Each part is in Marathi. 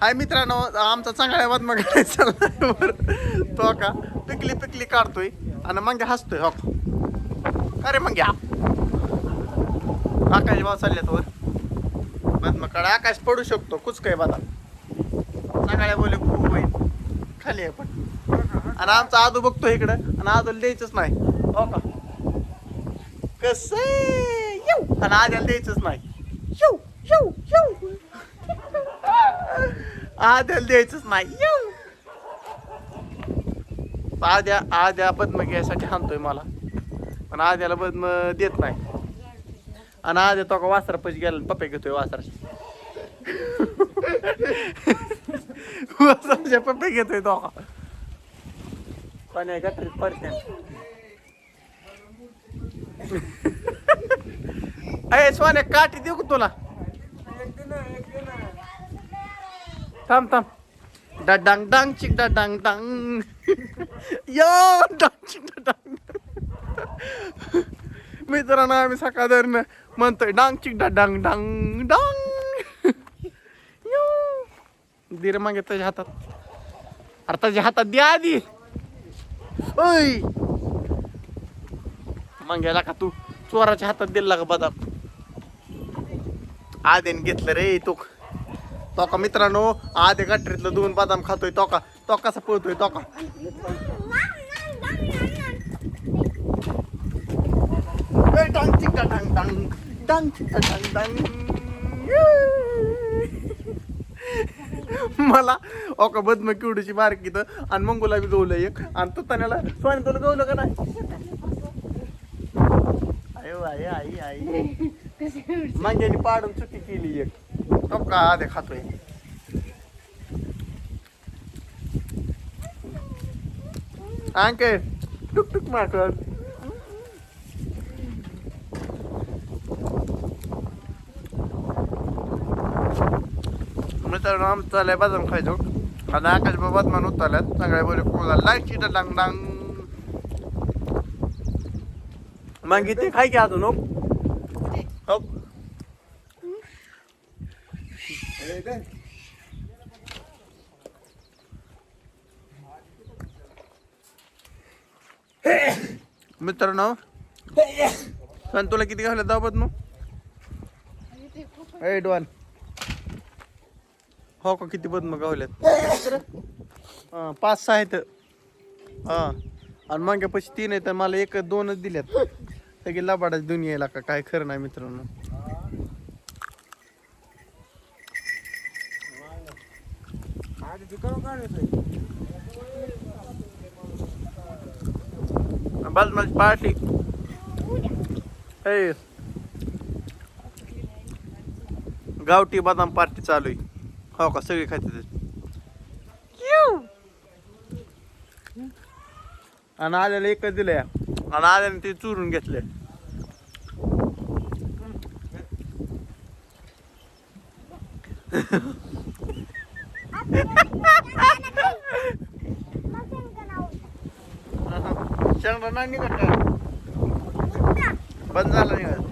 हाय मित्रांनो आमचा चांगला बदमा चाललाय वर. तो का पिकली पिकली काढतोय आणि मग हसतोय हो. का अरे मग आकाश भाव चालल्यात वर. बदमाकडे आकाश पडू शकतो कुच काय बाधा चांगल्या बोले खूप होईल खाली आहे पण. आणि आमचा आजू बघतो इकडं आणि आजूला द्यायचंच नाही. हो का? कस? येऊ. आणि आद्याला द्यायचंच नाही. येऊ येऊ येऊ. आद्याला द्यायचंच नाही. आद्या आद्या पद्म घ्यायसाठी आणतोय मला. पण आद्याला पद्म देत नाही. आणि आद्या तो का वासरा पैसे गेला पप्पे घेतोय वासराचे. वासराच्या पप्पे घेतोय तो का. पाण्या गटरीत परत्या अय सोन्या काठी देऊ का तुला? थांब थांब डडांग डांग चिक डडांग डांग यो डांग चिक डांग मित्रांनो आम्ही सकाळ म्हणतोय डांग चिक डा डांग डांग यो दीर मागे त्याच्या हातात अरे त्याच्या हातात द्या आधी ओय मग गेला का तू चोराच्या हातात दिला का बदाम आदेन घेतलं रे तो तो का मित्रांनो आधे गटरीतलं दोन बदाम खातोय तो का तो कसा पळतोय तो का मला ओका बदम किवडीची बारकी तर आणि मंगोला बी गवलं एक आणि तो त्याला सोने तुला गवलं का नाही? आयो आई आई. आई मांग्याने पाडून चुकी केली एक. तो का आधे खातोय अंके टुक टुक माकड मित्रांनो आमचं चाललंय बदाम खायचो आणि आकाश बाबा बदमान उतरल्यात चांगल्या बोले कोला लाइट चिट डांग डांग मग इथे खाय की अजून हो हो. मित्रांनो पण तुला किती घालत दाबत मग? एट वन हो का किती बदम गावल्यात? पाच सहा आहेत. हा. आणि माग्यापाशी तीन आहेत मला एक दोनच दिल्यात. सगळी लबाडाच दुनियेला का? काय खरं नाही मित्रांनो. बस माझी पार्टी. ए. गावठी बदाम पार्टी चालू आहे. हो का सगळी खाते आणि आल्याला एकच दिलंय आणि आल्याने ते चुरून घेतले. शेंगदा नाही निघत का? बंद झाला निघत.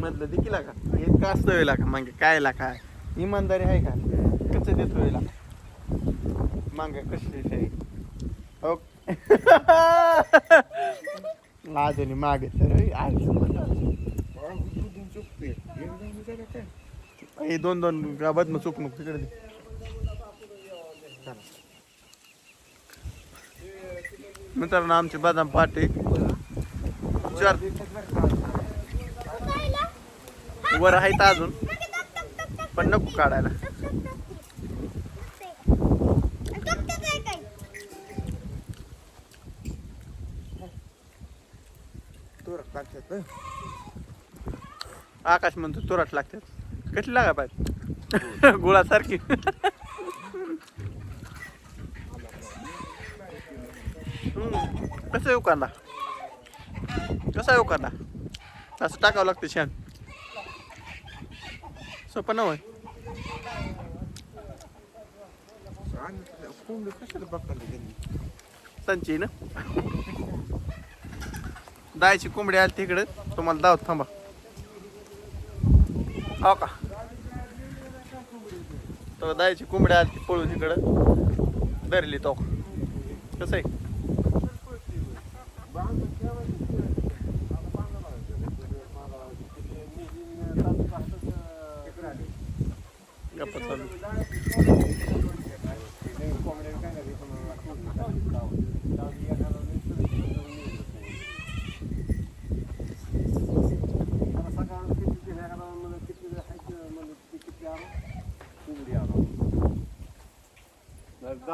मधलं दिकीला का एक का असतं वेळेला का मागे काय ला काय इमानदारी आहे का? कसं देतो वेळेला मागे आहे ओके. आजनी मागे तर हे दोन दोन गाबात मग चुक नको तिकडे. मित्रांनो आमचे बदाम पाटे चार वर आहेत अजून पण नको काढायला. आकाश म्हणतो तुरट लागतात. कशी लागा पाहिजे गुळासारखी. कसं येऊ कांदा कसा येऊ कांदा असं टाकावं लागतं छान. सोपं नव्हय संची ना? दायची कोंबडी आली तिकडे. तुम्हाला दावत थांबा. हो का? तो दायची कोंबडी आली ती पळून तिकडं. धरली तो. कसं आहे?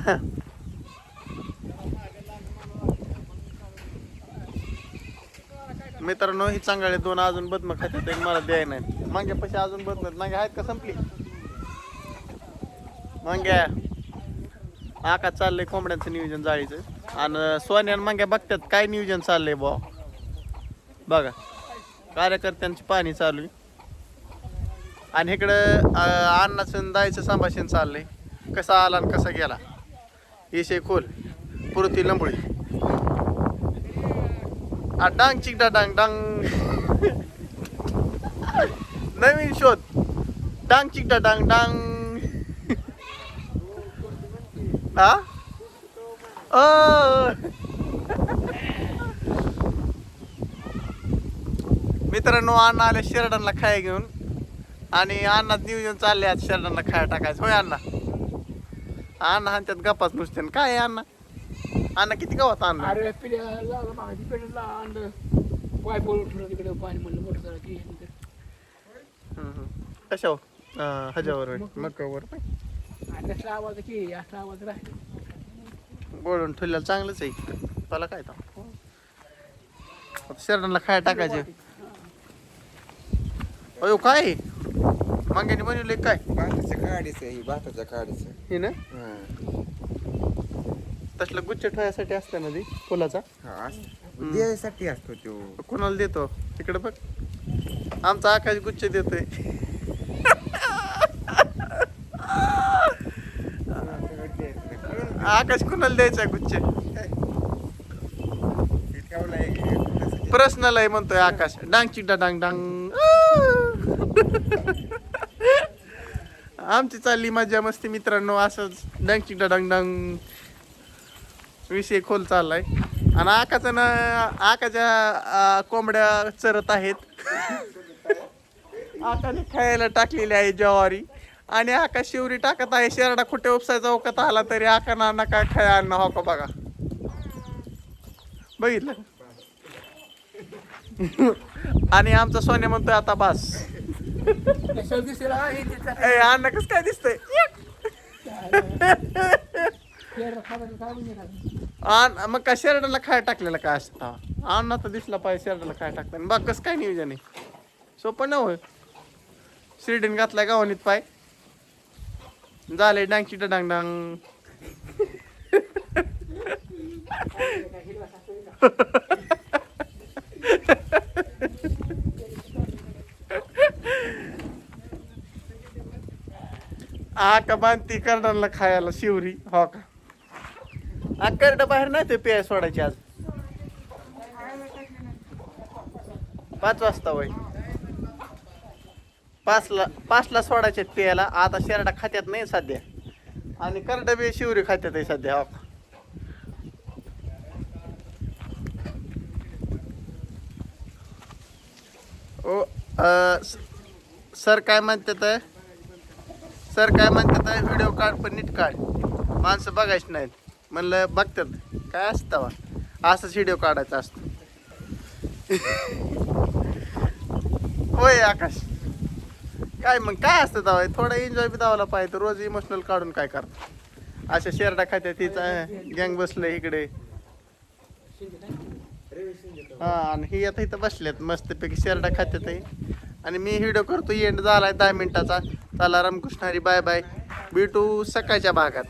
मित्रांनो ही चांगले दोन अजून बदम खात्यात एक मला द्याय नाही मागे पैसे अजून बदमत मागे आहेत का संपली? मांग्या आका चाललंय कोंबड्यांचं नियोजन जाळीचं. आणि सोन्यान मांग्या बघतात काय नियोजन चाललंय बुवा. बघा. कार्यकर्त्यांची पाणी चालू आहे. आणि इकडं अन्नाचं अण्णाचं दायचं संभाषण चाललंय. कसा आला आणि कसा गेला. इशे खोल पुरती लंबोळी. आ, डांग चिकडा डांग डांग. नवीन शोध. डांग चिकडा डांग डांग. हा अ. मित्रांनो अण्णा आले शेरडांना खाय घेऊन. आणि अण्णात नियोजन चालले आज शेरडांना खाया टाकायचं. होय अण्णा? अण्णा आणि त्यात गप्पाच नुसते काय आहे अण्णा? अण्णा किती गावात अण्णा अरे पिढ्या लागला मागायची पेढीला आणलं पाय बोलून ठेवलं तिकडे पाणी म्हणलं मोठं झालं की. कशावर अं, ह्याच्यावर मकावर आणि असला आवाज की असला आवाज राहील. बोलून ठेवलेलं चांगलंच आहे मला काय तर. शरणाला खाया टाकायचे. अयो काय? मागेने बनवले काय? भाताच्या काडीचं ही भाताच्या काडीचं हे ना? तसलं गुच्छ ठेवायसाठी असतं ना ती फुलाचा? हा. द्यायसाठी असतो तो. कोणाला देतो? तिकडे बघ. आमचा आकाश गुच्छ देतोय. आकाश कुणाला द्यायचा गुच्छ? आहे म्हणतोय आकाश. डांग चिकडा डांग डांग. आमची चालली मजा मस्ती मित्रांनो असंच डांग चिकडा डंग विषय खोल चाललाय. आणि आकाचा ना आकाच्या कोंबड्या चरत आहेत. आकाने खायला टाकलेली आहे ज्वारी. आणि आका शिवरी टाकत आहे शेरडा कुठे उपसायचा ओकत आला तरी आका ना काय खाया आणणं हो का बघा. बघितलं? आणि आमचा सोन्या म्हणतोय आता बास. कशाला दिसेल? हा, ए कस काय दिसतंय? मग काय काय? टाकलेला मग काय शेरडाला खाय टाकलेलं काय अण्णा तर दिसला पाहिजे शर्टाला काय टाकलं बघ कसं काय नियोजन आहे. सोपं नव शिर्डीन घातलाय गावानीत पाय. झाले डांग चिटा डांग डांग. आ का बांधती करडाला खायला शिवरी हो का? आ बाहेर नाही ते पेय सोडायची आज. पाच वाजता वय पाचला पाचला सोडायचे पेयाला. आता शेरडा खात्यात नाही सध्या. आणि करड बी शिवरी खात्यात आहे सध्या हो का? ओ आ, स- सर काय म्हणतात? आहे? सर काय म्हणतात व्हिडिओ काढ पण नीट काढ. माणसं बघायची नाहीत. म्हणलं बघतात. काय असतं असंच व्हिडिओ काढायचा असतो. होय आकाश. काय मग काय असतं दावा थोडा एन्जॉय बी दावला पाहिजे. रोज इमोशनल काढून काय करतो अशा शेरडा खात्यात तिचा गँग बसलं इकडे? हा आणि ही आता इथं बसलेत. मस्तपैकी शेरडा खात्यात आहे आणि मी व्हिडिओ करतो. एंड झालाय दहा मिनिटाचा. चला रामकृष्ण हरी बाय बाय भेटू सकाळच्या भागात.